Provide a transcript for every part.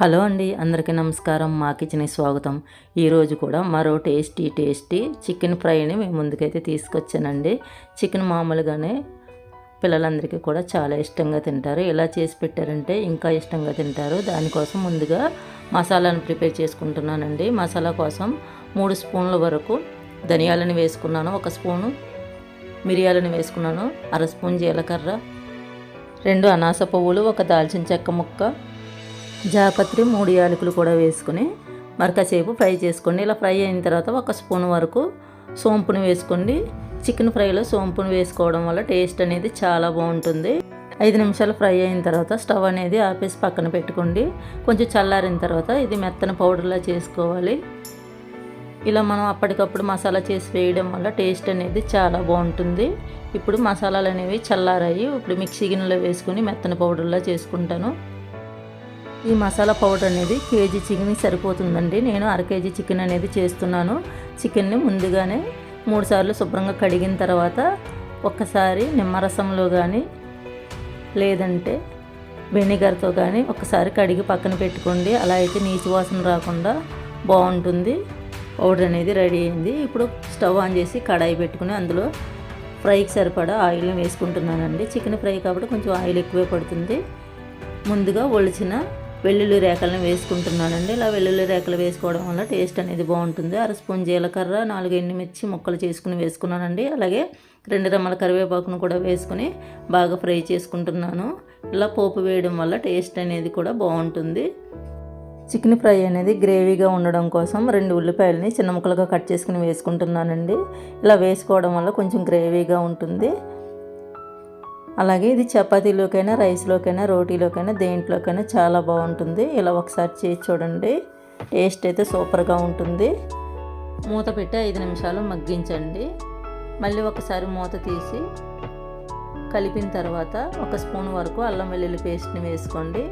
Hello అండి అందరికీ నమస్కారం. మా కిచెన్కి స్వాగతం. ఈరోజు కూడా మరో టేస్టీ టేస్టీ చికెన్ ఫ్రైని మేము ముందుకైతే తీసుకొచ్చానండి. చికెన్ మామూలుగానే పిల్లలందరికీ కూడా చాలా ఇష్టంగా తింటారు. ఇలా చేసి పెట్టారంటే ఇంకా ఇష్టంగా తింటారు. దానికోసం ముందుగా మసాలాను ప్రిపేర్ చేసుకుంటున్నానండి. మసాలా కోసం మూడు స్పూన్ల వరకు ధనియాలను వేసుకున్నాను. ఒక స్పూను మిరియాలను వేసుకున్నాను. అర స్పూన్ జీలకర్ర. రెండు అనాస పువ్వులు ఒక దాల్చిన చెక్క ముక్క జాపత్రి మూడు యాలకులు కూడా వేసుకుని మరకసేపు ఫ్రై చేసుకోండి. ఇలా ఫ్రై అయిన తర్వాత ఒక స్పూన్ వరకు సోంపుని వేసుకోండి. చికెన్ ఫ్రైలో సోంపుని వేసుకోవడం వల్ల టేస్ట్ అనేది చాలా బాగుంటుంది. ఐదు నిమిషాలు ఫ్రై అయిన తర్వాత స్టవ్ అనేది ఆపేసి పక్కన పెట్టుకోండి. కొంచెం చల్లారిన తర్వాత ఇది మెత్తన పౌడర్లా చేసుకోవాలి. ఇలా మనం అప్పటికప్పుడు మసాలా చేసి వేయడం వల్ల టేస్ట్ అనేది చాలా బాగుంటుంది. ఇప్పుడు మసాలాలు అనేవి చల్లారాయి. ఇప్పుడు మిక్సీ గిన్నెలో వేసుకుని మెత్తన పౌడర్లా చేసుకుంటాను. ఈ మసాలా పౌడర్ అనేది కేజీ చికెన్ సరిపోతుందండి. నేను అర కేజీ చికెన్ అనేది చేస్తున్నాను. చికెన్ని ముందుగానే మూడుసార్లు శుభ్రంగా కడిగిన తర్వాత ఒక్కసారి నిమ్మరసంలో కానీ లేదంటే వెనిగర్తో కానీ ఒకసారి కడిగి పక్కన పెట్టుకోండి. అలా అయితే నీచు వాసన రాకుండా బాగుంటుంది. పౌడర్ అనేది రెడీ అయింది. ఇప్పుడు స్టవ్ ఆన్ చేసి కడాయి పెట్టుకుని అందులో ఫ్రైకి సరిపడా ఆయిల్ వేసుకుంటున్నానండి. చికెన్ ఫ్రై కాబట్టి కొంచెం ఆయిల్ ఎక్కువే పడుతుంది. ముందుగా ఒలిచిన వెల్లుల్లి రేఖలను వేసుకుంటున్నానండి. ఇలా వెల్లుల్లి రేఖలు వేసుకోవడం వల్ల టేస్ట్ అనేది బాగుంటుంది. అర స్పూన్ జీలకర్ర నాలుగు ఎండుమిర్చి ముక్కలు చేసుకుని వేసుకున్నానండి. అలాగే రెండు రెమ్మల కరివేపాకును కూడా వేసుకుని బాగా ఫ్రై చేసుకుంటున్నాను. ఇలా పోపు వేయడం వల్ల టేస్ట్ అనేది కూడా బాగుంటుంది. చికెన్ ఫ్రై అనేది గ్రేవీగా ఉండడం కోసం రెండు ఉల్లిపాయలని చిన్న ముక్కలుగా కట్ చేసుకుని వేసుకుంటున్నానండి. ఇలా వేసుకోవడం వల్ల కొంచెం గ్రేవీగా ఉంటుంది. అలాగే ఇది చపాతీలోకైనా రైస్లోకైనా రోటీలోకైనా దేంట్లోకైనా చాలా బాగుంటుంది. ఇలా ఒకసారి చేసి చూడండి. టేస్ట్ అయితే సూపర్గా ఉంటుంది. మూత పెట్టి ఐదు నిమిషాలు మగ్గించండి. మళ్ళీ ఒకసారి మూత తీసి కలిపిన తర్వాత ఒక స్పూన్ వరకు అల్లం వెల్లుల్లి పేస్ట్ని వేసుకోండి.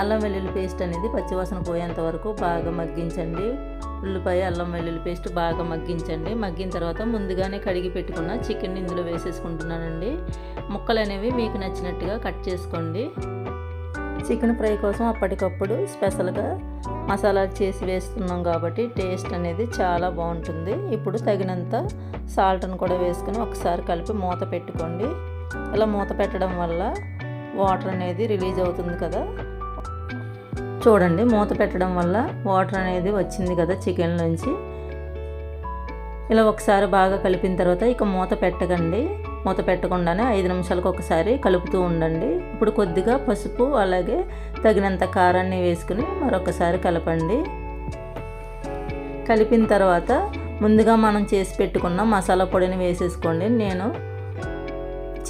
అల్లం వెల్లుల్లి పేస్ట్ అనేది పచ్చివాసన పోయేంత వరకు బాగా మగ్గించండి. ఉల్లిపాయ అల్లం వెల్లుల్లి పేస్ట్ బాగా మగ్గించండి. మగ్గిన తర్వాత ముందుగానే కడిగి పెట్టుకున్న చికెన్ ఇందులో వేసేసుకుంటున్నానండి. ముక్కలు అనేవి మీకు నచ్చినట్టుగా కట్ చేసుకోండి. చికెన్ ఫ్రై కోసం అప్పటికప్పుడు స్పెషల్గా మసాలా చేసి వేస్తున్నాం కాబట్టి టేస్ట్ అనేది చాలా బాగుంటుంది. ఇప్పుడు తగినంత సాల్ట్ను కూడా వేసుకుని ఒకసారి కలిపి మూత పెట్టుకోండి. ఇలా మూత పెట్టడం వల్ల వాటర్ అనేది రిలీజ్ అవుతుంది కదా. చూడండి మూత పెట్టడం వల్ల వాటర్ అనేది వచ్చింది కదా చికెన్ నుంచి. ఇలా ఒకసారి బాగా కలిపిన తర్వాత ఇక మూత పెట్టకండి. మూత పెట్టకుండానే ఐదు నిమిషాలకు ఒకసారి కలుపుతూ ఉండండి. ఇప్పుడు కొద్దిగా పసుపు అలాగే తగినంత కారాన్ని వేసుకుని మరొకసారి కలపండి. కలిపిన తర్వాత ముందుగా మనం చేసి పెట్టుకున్న మసాలా పొడిని వేసేసుకోండి. నేను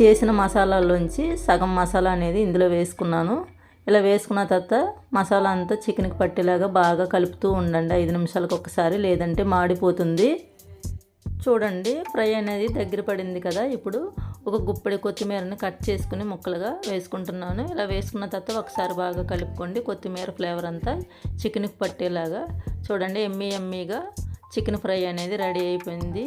చేసిన మసాలాలోంచి సగం మసాలా అనేది ఇందులో వేసుకున్నాను. ఇలా వేసుకున్న తర్వాత మసాలా అంతా చికెన్కి పట్టేలాగా బాగా కలుపుతూ ఉండండి. ఐదు నిమిషాలకు ఒకసారి లేదంటే మాడిపోతుంది. చూడండి ఫ్రై అనేది దగ్గర పడింది కదా. ఇప్పుడు ఒక గుప్పడి కొత్తిమీరని కట్ చేసుకుని ముక్కలుగా వేసుకుంటున్నాను. ఇలా వేసుకున్న తర్వాత ఒకసారి బాగా కలుపుకోండి. కొత్తిమీర ఫ్లేవర్ అంతా చికెన్కి పట్టేలాగా. చూడండి ఎమ్మీ ఎమ్మీగా చికెన్ ఫ్రై అనేది రెడీ అయిపోయింది.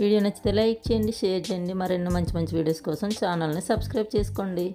వీడియో నచ్చితే లైక్ చేయండి షేర్ చేయండి. మరెన్నో మంచి మంచి వీడియోస్ కోసం ఛానల్ని సబ్స్క్రైబ్ చేసుకోండి.